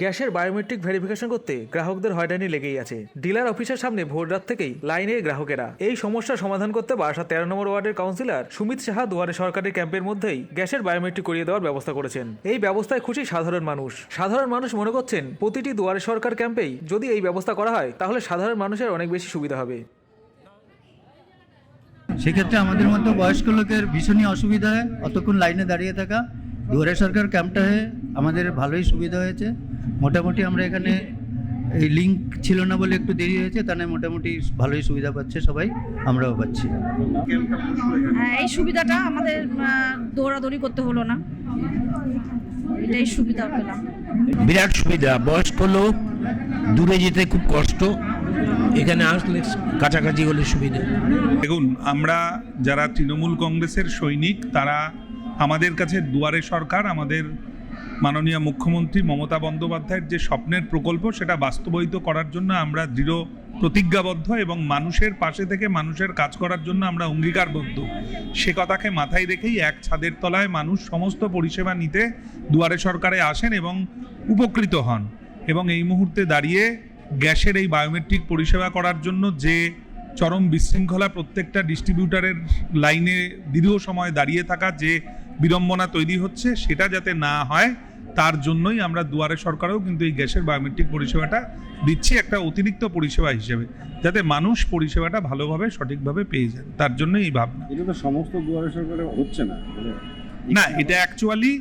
গ্যাসের biometric verification করতে গ্রাহকদের হয়রানি লেগেই আছে। ডিলার অফিসের সামনে ভোর রাত থেকেই লাইনে গ্রাহকেরা। এই সমস্যার সমাধান করতে বাসা তেরো নম্বর ওয়ার্ডের কাউন্সিলর সুমিত সাহা দুয়ারে সরকারের ক্যাম্পের মধ্যেই গ্যাসের বায়োমেট্রিক করিয়ে দেওয়ার ব্যবস্থা করেছেন। এই ব্যবস্থায় খুশি সাধারণ মানুষ। সাধারণ মানুষ মনে করছেন, প্রতিটি দুয়ারে সরকার ক্যাম্পেই যদি এই ব্যবস্থা করা হয়, তাহলে সাধারণ মানুষের অনেক বেশি সুবিধা হবে। সেক্ষেত্রে আমাদের মতো বয়স্ক লোকের ভীষণই অসুবিধা হয়। অতক্ষণ লাইনে দাঁড়িয়ে থাকা। দুয়ারে সরকার ক্যাম্পটা আমাদের ভালোই সুবিধা হয়েছে। মোটামুটি আমরা এখানে এই লিঙ্ক ছিল না বলে একটু দেরি হয়েছে তাহলে মোটামুটি ভালোই সুবিধা পাচ্ছে সবাই আমরাও পাচ্ছি। হ্যাঁ, এই সুবিধাটা আমাদের দৌড়াদৌড়ি করতে হলো না। এটাই সুবিধা পেলাম। বিরাট সুবিধা বয়স্ক লোক দূরে যেতে খুব কষ্ট এখানে আসলে কাছাকাছি হলে সুবিধা। দেখুন আমরা যারা তৃণমূল কংগ্রেসের সৈনিক তারা আমাদের কাছে দুয়ারে সরকার আমাদের মাননীয় মুখ্যমন্ত্রী মমতা বন্দ্যোপাধ্যায়ের যে স্বপ্নের প্রকল্প, সেটা বাস্তবায়িত করার জন্য আমরা দৃঢ় প্রতিজ্ঞাবদ্ধ এবং মানুষের পাশে থেকে মানুষের কাজ করার জন্য আমরা অঙ্গীকারবদ্ধ। সে কথাকে মাথায় রেখেই এক ছাদের তলায় মানুষ সমস্ত পরিষেবা নিতে দুয়ারে সরকারে আসেন এবং উপকৃত হন এবং এই মুহূর্তে দাঁড়িয়ে গ্যাসের এই বায়োমেট্রিক পরিষেবা করার জন্য যে চরম বিশৃঙ্খলা প্রত্যেকটা ডিস্ট্রিবিউটারের লাইনে দীর্ঘ সময় দাঁড়িয়ে থাকা, যে বিড়ম্বনা তৈরি হচ্ছে সেটা যাতে না হয় তার জন্যই আমরা দুয়ারে সরকারেও কিন্তু এই গ্যাসের বায়োমেট্রিক পরিষেবাটা দিচ্ছি একটা অতিরিক্ত পরিষেবা হিসেবে যাতে মানুষ পরিষেবাটা ভালোভাবে সঠিকভাবে পেয়ে যান তার জন্যই এই ভাবনা। এটা তো সমস্ত দুয়ারে সরকারে হচ্ছে না মানে না এটা অ্যাকচুয়ালি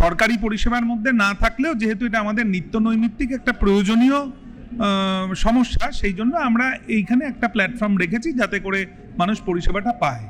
সরকারি পরিষেবার মধ্যে না থাকলেও যেহেতু এটা আমাদের নিত্য নৈমিত্তিক একটা প্রয়োজনীয় সমস্যা সেই জন্য আমরা এইখানে একটা প্ল্যাটফর্ম রেখেছি যাতে করে মানুষ পরিষেবাটা পায়।